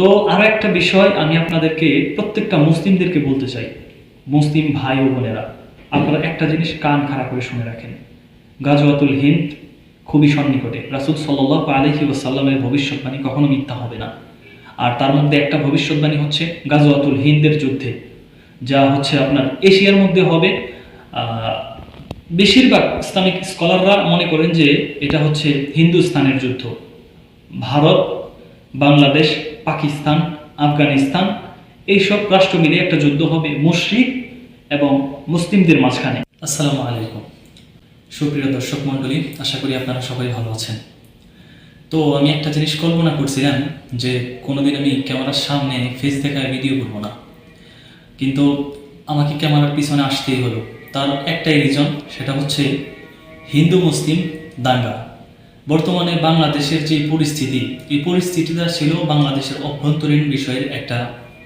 তো আর একটা বিষয় আমি আপনাদেরকে, প্রত্যেকটা মুসলিমদেরকে বলতে চাই। মুসলিম ভাই ও বোনেরা, আপনারা একটা জিনিস কান খাড়া করে শুনে রাখেন। গাজওয়াতুল হিন্দ খুবই সন্নিকটে। রাসুল সাল্লাহ আলহি ওসাল্লামের ভবিষ্যৎবাণী কখনো মিথ্যা হবে না। আর তার মধ্যে একটা ভবিষ্যৎবাণী হচ্ছে গাজওয়াতুল হিন্দের যুদ্ধে। যা হচ্ছে আপনার এশিয়ার মধ্যে হবে। বেশিরভাগ ইসলামিক স্কলাররা মনে করেন যে এটা হচ্ছে হিন্দুস্তানের যুদ্ধ। ভারত বাংলাদেশ, পাকিস্তান, আফগানিস্তান, এইসব রাষ্ট্র মিলে একটা যুদ্ধ হবে মুশরিক এবং মুসলিমদের মাঝখানে। আসসালামু আলাইকুম। সুপ্রিয় দর্শক মণ্ডলী, আশা করি আপনারা সবাই ভালো আছেন। তো আমি একটা জিনিস কল্পনা করছিলাম যে কোনোদিন আমি ক্যামেরার সামনে ফেস দেখায় ভিডিও করব না। কিন্তু আমাকে ক্যামেরার পিছনে আসতেই হলো। তার একটাই রিজন সেটা হচ্ছে হিন্দু মুসলিম দাঙ্গা। বর্তমানে বাংলাদেশের যে পরিস্থিতি, এই পরিস্থিতিটা ছিল বাংলাদেশের অভ্যন্তরীণ বিষয়ের একটা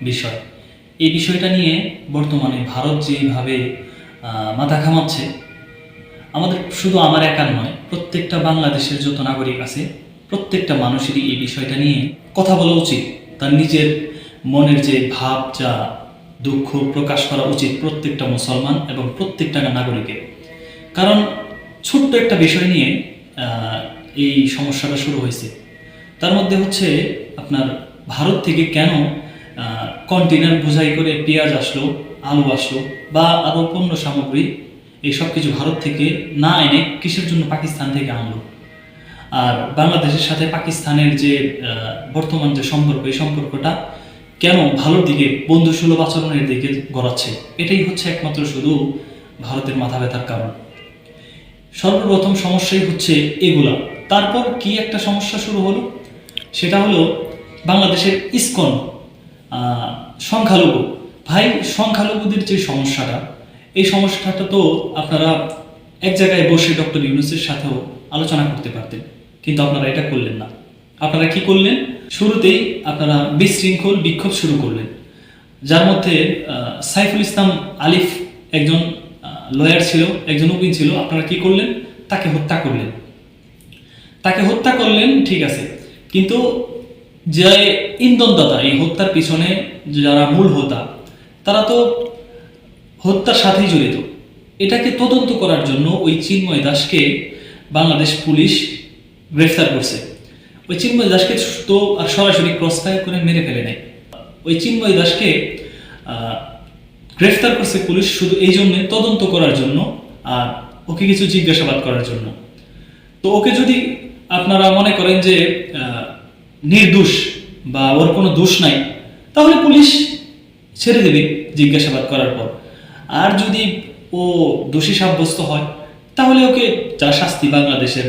বিষয়। এই বিষয়টা নিয়ে বর্তমানে ভারত যেভাবে মাথা ঘামাচ্ছে, আমাদের শুধু আমার একার নয়, প্রত্যেকটা বাংলাদেশের যত নাগরিক আছে, প্রত্যেকটা মানুষেরই এই বিষয়টা নিয়ে কথা বলা উচিত। তার নিজের মনের যে ভাব, যা দুঃখ প্রকাশ করা উচিত প্রত্যেকটা মুসলমান এবং প্রত্যেকটা নাগরিকের। কারণ ছোট্ট একটা বিষয় নিয়ে এই সমস্যাটা শুরু হয়েছে। তার মধ্যে হচ্ছে আপনার ভারত থেকে কেন কন্টেনার বোঝাই করে পেঁয়াজ আসলো, আলু আসলো, বা আরও পণ্য সামগ্রী, এই সব কিছু ভারত থেকে না এনে কিসের জন্য পাকিস্তান থেকে আনলো? আর বাংলাদেশের সাথে পাকিস্তানের যে বর্তমান যে সম্পর্ক, এই সম্পর্কটা কেন ভালোর দিকে, বন্ধুসুলভ আচরণের দিকে গড়াচ্ছে? এটাই হচ্ছে একমাত্র শুধু ভারতের মাথা ব্যথার কারণ। সর্বপ্রথম সমস্যাই হচ্ছে এগুলা। তারপর কি একটা সমস্যা শুরু হলো? সেটা হলো বাংলাদেশের ইসকন সংখ্যালঘু। ভাই, সংখ্যালঘুদের যে সমস্যাটা, এই সমস্যাটা তো আপনারা এক জায়গায় বসে ডক্টর ইউনুসের সাথেও আলোচনা করতে পারতেন, কিন্তু আপনারা এটা করলেন না। আপনারা কি করলেন? শুরুতেই আপনারা বিশৃঙ্খল বিক্ষোভ শুরু করলেন। যার মধ্যে সাইফুল ইসলাম আলিফ একজন লয়ার ছিল, একজন উকিল ছিল। আপনারা কি করলেন? তাকে হত্যা করলেন। তাকে হত্যা করলেন, ঠিক আছে। কিন্তু যে ইন্ধনদাতা, এই হত্যার পিছনে যারা মূল হোতা, তারা তো হত্যার সাথেই জড়িত। এটাকে তদন্ত করার জন্য ওই চিন্ময় দাসকে বাংলাদেশ পুলিশ গ্রেফতার করছে। ওই চিন্ময় দাসকে তো আর সরাসরি ক্রস করে মেরে ফেলে নেয় ওই চিন্ময় দাসকে গ্রেফতার করছে পুলিশ শুধু এই জন্যে তদন্ত করার জন্য আর ওকে কিছু জিজ্ঞাসাবাদ করার জন্য। তো ওকে যদি আপনারা মনে করেন যে নির্দোষ বা ওর কোনো দোষ নাই, তাহলে পুলিশ ছেড়ে দেবে জিজ্ঞাসাবাদ করার পর। আর যদি ও দোষী সাব্যস্ত হয়, তাহলে ওকে যা শাস্তি বাংলাদেশের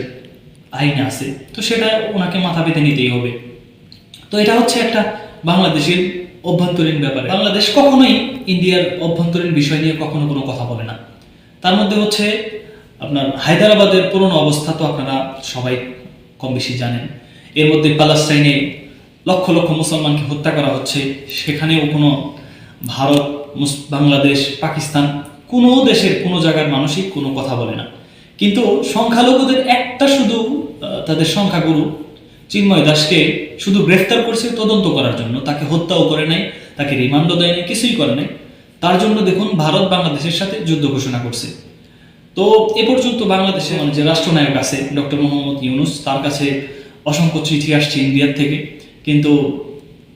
আইনে আছে, তো সেটা ওনাকে মাথা পেতে নিতেই হবে। তো এটা হচ্ছে একটা বাংলাদেশের অভ্যন্তরীণ ব্যাপারে। বাংলাদেশ কখনোই ইন্ডিয়ার অভ্যন্তরীণ বিষয় নিয়ে কখনো কোনো কথা বলে না। তার মধ্যে হচ্ছে আপনার হায়দ্রাবাদের পুরনো অবস্থা তো আপনারা সবাই কম বেশি জানেন। এর মধ্যে প্যালেস্টাইনে লক্ষ লক্ষ মুসলমানকে হত্যা করা হচ্ছে। সেখানেও কোনো ভারত বাংলাদেশ, পাকিস্তান কোনো দেশের কোনো জায়গার মানুষই কোনো কথা বলে না। কিন্তু সংখ্যালঘুদের একটা শুধু তাদের সংখ্যাগুরু চিন্ময় দাসকে শুধু গ্রেফতার করছে তদন্ত করার জন্য। তাকে হত্যাও করে নাই, তাকে রিমান্ডও দেয় নাই, কিছুই করে নাই। তার জন্য দেখুন ভারত বাংলাদেশের সাথে যুদ্ধ ঘোষণা করছে। তো এ পর্যন্ত বাংলাদেশে মানে যে রাষ্ট্রনায়ক আছে ডক্টর মোহাম্মদ ইউনুস, তার কাছে অসংখ্য চিঠি আসছে ইন্ডিয়ার থেকে। কিন্তু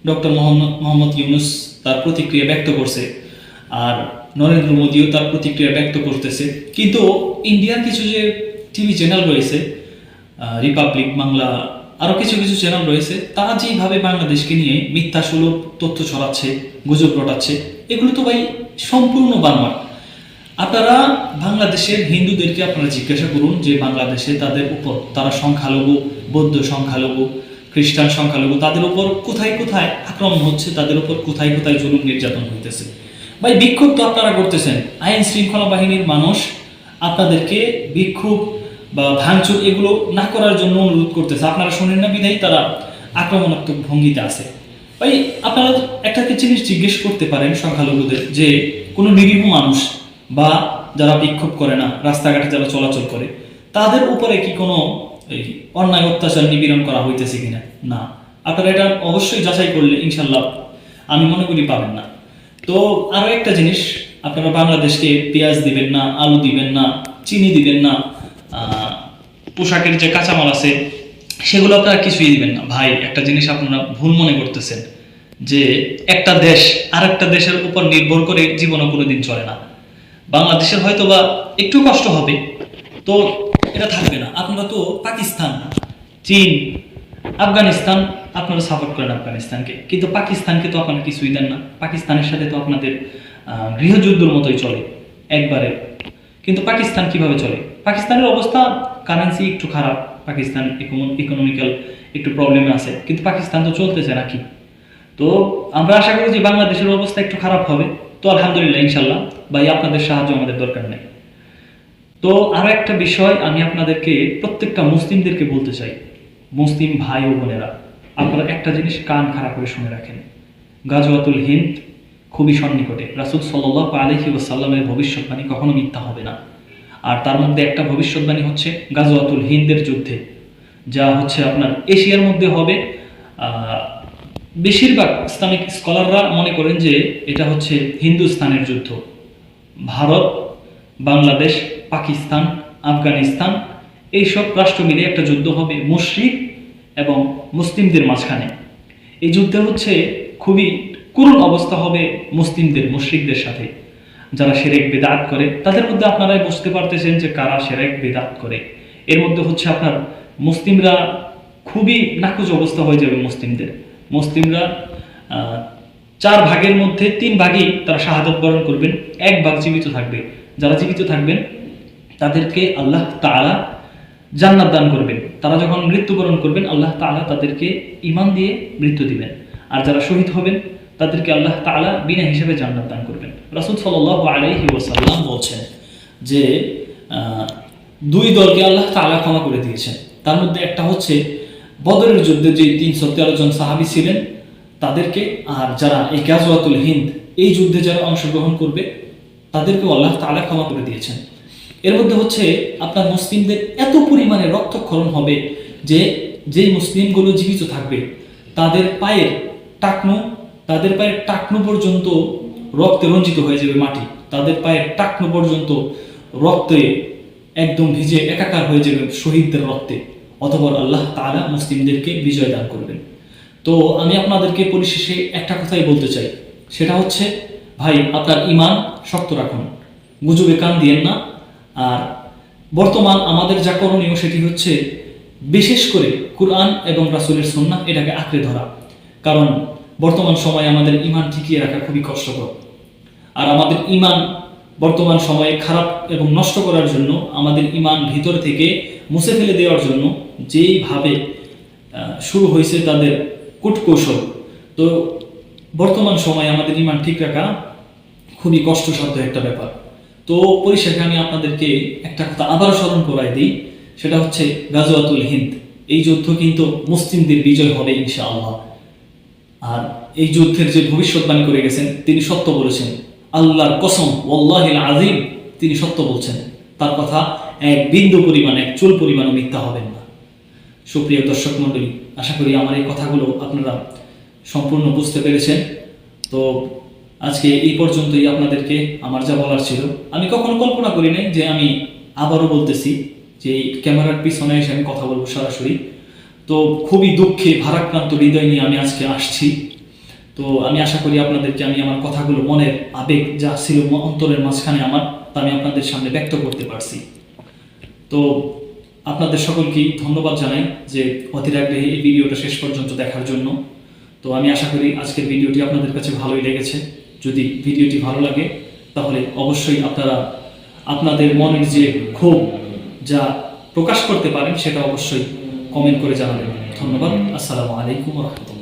ডক্টর মোহাম্মদ ইউনুস তার প্রতিক্রিয়া ব্যক্ত করছে আর নরেন্দ্র মোদীও তার প্রতিক্রিয়া ব্যক্ত করতেছে। কিন্তু ইন্ডিয়ার কিছু যে টিভি চ্যানেল রয়েছে রিপাবলিক বাংলা আরও কিছু কিছু চ্যানেল রয়েছে, তারা যেভাবে বাংলাদেশকে নিয়ে মিথ্যা সুলভ তথ্য ছড়াচ্ছে, গুজব রটাচ্ছে, এগুলো তো ভাই সম্পূর্ণ বানোয়ার আপনারা বাংলাদেশের হিন্দুদেরকে আপনারা জিজ্ঞাসা করুন যে বাংলাদেশে তাদের উপর তারা সংখ্যালঘু, বৌদ্ধ সংখ্যালঘু, খ্রিস্টান সংখ্যালঘু, তাদের উপর কোথায় কোথায় আক্রমণ হচ্ছে, তাদের উপর কোথায় কোথায় জুলুম নির্যাতন হইতেছে? ভাই, বিক্ষোভ তো আপনারা করতেছেন। আইন শৃঙ্খলা বাহিনীর মানুষ আপনাদেরকে বিক্ষোভ বা ভাঙচুর এগুলো না করার জন্য অনুরোধ করতেছে। আপনারা শোনেন না বিধায়, তারা আক্রমণাত্মক ভঙ্গিতে আছে। ভাই, আপনারা একটা জিনিস জিজ্ঞেস করতে পারেন সংখ্যালঘুদের, যে কোনো নিরীহ মানুষ বা যারা বিক্ষোভ করে না, রাস্তাঘাটে যারা চলাচল করে, তাদের উপরে কি কোনো অন্যায়, অত্যাচার, নিপীড়ন করা হইতেছে কিনা? না। আপনারা এটা অবশ্যই যাচাই করলে ইনশাল্লাহ আমি মনে করি পাবেন না। তো আরও একটা জিনিস, আপনারা বাংলাদেশকে পেঁয়াজ দিবেন না, আলু দিবেন না, চিনি দিবেন না পোশাকের যে কাঁচামাল আছে, সেগুলো আপনারা কিছুই দিবেন না। ভাই, একটা জিনিস আপনারা ভুল মনে করতেছেন, যে একটা দেশ আর একটা দেশের উপর নির্ভর করে জীবনও কোনোদিন চলে না। বাংলাদেশের হয়তো বা একটু কষ্ট হবে। তো এটা থাকবে না। আপনারা তো পাকিস্তান, চীন, আফগানিস্তান, আপনারা সাপোর্ট করেন আফগানিস্তানকে। কিন্তু পাকিস্তানকে তো আপনারা কিছুই দেন না। পাকিস্তানের সাথে তো আপনাদের গৃহযুদ্ধের মতোই চলে একবারে কিন্তু পাকিস্তান কীভাবে চলে? পাকিস্তানের অবস্থা কারেন্সি একটু খারাপ। পাকিস্তান ইকোনমিক্যাল একটু প্রবলেমে আছে। কিন্তু পাকিস্তান তো চলতেছে নাকি? তো আমরা আশা করি যে বাংলাদেশের অবস্থা একটু খারাপ হবে। তো আলহামদুলিল্লাহ, ইনশাল্লাহ। ভাই, আপনাদের সাহায্য আমাদের দরকার নেই। তো আরও একটা বিষয় আমি আপনাদেরকে, প্রত্যেকটা মুসলিমদেরকে বলতে চাই। মুসলিম ভাই ও বোনেরা, আপনারা একটা জিনিস কান খারাপ করে শুনে রাখেন। গাজওয়াতুল হিন্দ খুবই সন্নিকটে। রাসুল সাল্লাহ আলহি ওসাল্লামের ভবিষ্যৎবাণী কখনো মিথ্যা হবে না। আর তার মধ্যে একটা ভবিষ্যৎবাণী হচ্ছে গাজওয়াতুল হিন্দের যুদ্ধে, যা হচ্ছে আপনার এশিয়ার মধ্যে হবে। বেশিরভাগ ইসলামিক স্কলাররা মনে করেন যে এটা হচ্ছে হিন্দুস্তানের যুদ্ধ। ভারত, বাংলাদেশ, পাকিস্তান, আফগানিস্তান, এইসব রাষ্ট্র মিলে একটা যুদ্ধ হবে মুশরিক এবং মুসলিমদের মাঝখানে। এই যুদ্ধে হচ্ছে খুবই করুণ অবস্থা হবে মুসলিমদের, মুশরিকদের সাথে। যারা সেরেক বেদাত করে, তাদের মধ্যে আপনারা বুঝতে পারতেছেন যে কারা সেরেক বেদাত করে। এর মধ্যে হচ্ছে আপনার মুসলিমরা খুবই নাকুজ অবস্থা হয়ে যাবে মুসলিমদের। মুসলিমরা চার ভাগের মধ্যে তিন ভাগই তারা শাহাদত বরণ করবেন, এক ভাগ জীবিত থাকবে। যারা জীবিত থাকবেন, তাদেরকে আল্লাহ তাআলা জান্নাত দান করবেন। তারা যখন মৃত্যুবরণ করবেন, আল্লাহ তালা তাদেরকে ইমান দিয়ে মৃত্যু দিবেন। আর যারা শহীদ হবেন, তাদেরকে আল্লাহ তাআলা বিনা হিসেবে জান্নাত দান করবেন। রাসূল সাল্লাল্লাহু আলাইহি ওয়াসাল্লাম বলছেন যে দুই দলকে আল্লাহ তাআলা ক্ষমা করে দিয়েছেন। তার মধ্যে একটা হচ্ছে বদরের যুদ্ধে যে তিনশো তেরো জন সাহাবী ছিলেন তাদেরকে, আর যারা এই গাজওয়াতুল হিন্দ, এই যুদ্ধে যারা অংশগ্রহণ করবে, তাদেরকে আল্লাহ তাআলা ক্ষমা করে দিয়েছেন। এর মধ্যে হচ্ছে, আপনার মুসলিমদের এত পরিমাণে রক্তক্ষরণ হবে যে যে মুসলিমগুলো জীবিত থাকবে, তাদের পায়ের টাকনো, তাদের পায়ের টাকনো পর্যন্ত রক্তে রঞ্জিত হয়ে যাবে মাটি। তাদের পায়ের টাকনো পর্যন্ত রক্তে একদম ভিজে একাকার হয়ে যাবে শহীদদের রক্তে। অথবা আল্লাহ তাআলা মুসলিমদেরকে বিজয় দান করবেন। তো আমি আপনাদেরকে পরিশেষে একটা কথাই বলতে চাই। সেটা হচ্ছে, ভাই, আপনার ইমান শক্ত রাখুন। গুজবে কান দিয়েন না। আর বর্তমান আমাদের যা করণীয় সেটি হচ্ছে, বিশেষ করে কুরআন এবং রাসূলের সুন্নাহ এটাকে আঁকড়ে ধরা। কারণ বর্তমান সময়ে আমাদের ইমান টিকিয়ে রাখা খুবই কষ্টকর। আর আমাদের ইমান বর্তমান সময়ে খারাপ এবং নষ্ট করার জন্য, আমাদের ইমান ভিতর থেকে মুছে ফেলে দেওয়ার জন্য যেইভাবে শুরু হয়েছে তাদের কূটকৌশল তো বর্তমান সময়ে আমাদের ইমান ঠিক রাখা খুবই কষ্টসাধ্য একটা ব্যাপার। তো পরিশেষে আমি আপনাদেরকে একটা কথা আবার স্মরণ করাই দিই, সেটা হচ্ছে গাজওয়াতুল হিন্দ। এই যুদ্ধ কিন্তু মুসলিমদের বিজয় হবে ইনশাআল্লাহ। আর এই যুদ্ধের যে ভবিষ্যৎবাণী করে গেছেন, তিনি সত্য বলেছেন। আল্লাহর কসম, ওয়াল্লাহিল আজিম তিনি সত্য বলছেন। তার কথা এক বিন্দু পরিমাণ, এক চুল পরিমাণও মিথ্যা হবেন না। সুপ্রিয় দর্শক মণ্ডলী আশা করি আমার এই কথাগুলো আপনারা সম্পূর্ণ বুঝতে পেরেছেন। তো আজকে এই পর্যন্তই আপনাদেরকে আমার যা বলার ছিল। আমি কখনো কল্পনা করি নাই যে আমি আবারও বলতেছি যে এই ক্যামেরার পিছনে এসে আমি কথা বলব সরাসরি। তো খুবই দুঃখে, ভারাক্রান্ত হৃদয় নিয়ে আমি আজকে আসছি। তো আমি আশা করি আপনাদেরকে আমি আমার কথাগুলো মনের আবেগ যা ছিল অন্তরের মাঝখানে আমার, তা আমি আপনাদের সামনে ব্যক্ত করতে পারছি। তো আপনাদের সকলকেই ধন্যবাদ জানাই যে অতিরাগ্রহে এই ভিডিওটা শেষ পর্যন্ত দেখার জন্য। তো আমি আশা করি আজকের ভিডিওটি আপনাদের কাছে ভালোই লেগেছে। যদি ভিডিওটি ভালো লাগে, তাহলে অবশ্যই আপনারা আপনাদের মনের যে ক্ষোভ যা প্রকাশ করতে পারেন, সেটা অবশ্যই কমেন্ট করে জানাবেন। ধন্যবাদ। আসসালামু আলাইকুম রহমতুল্লাহ।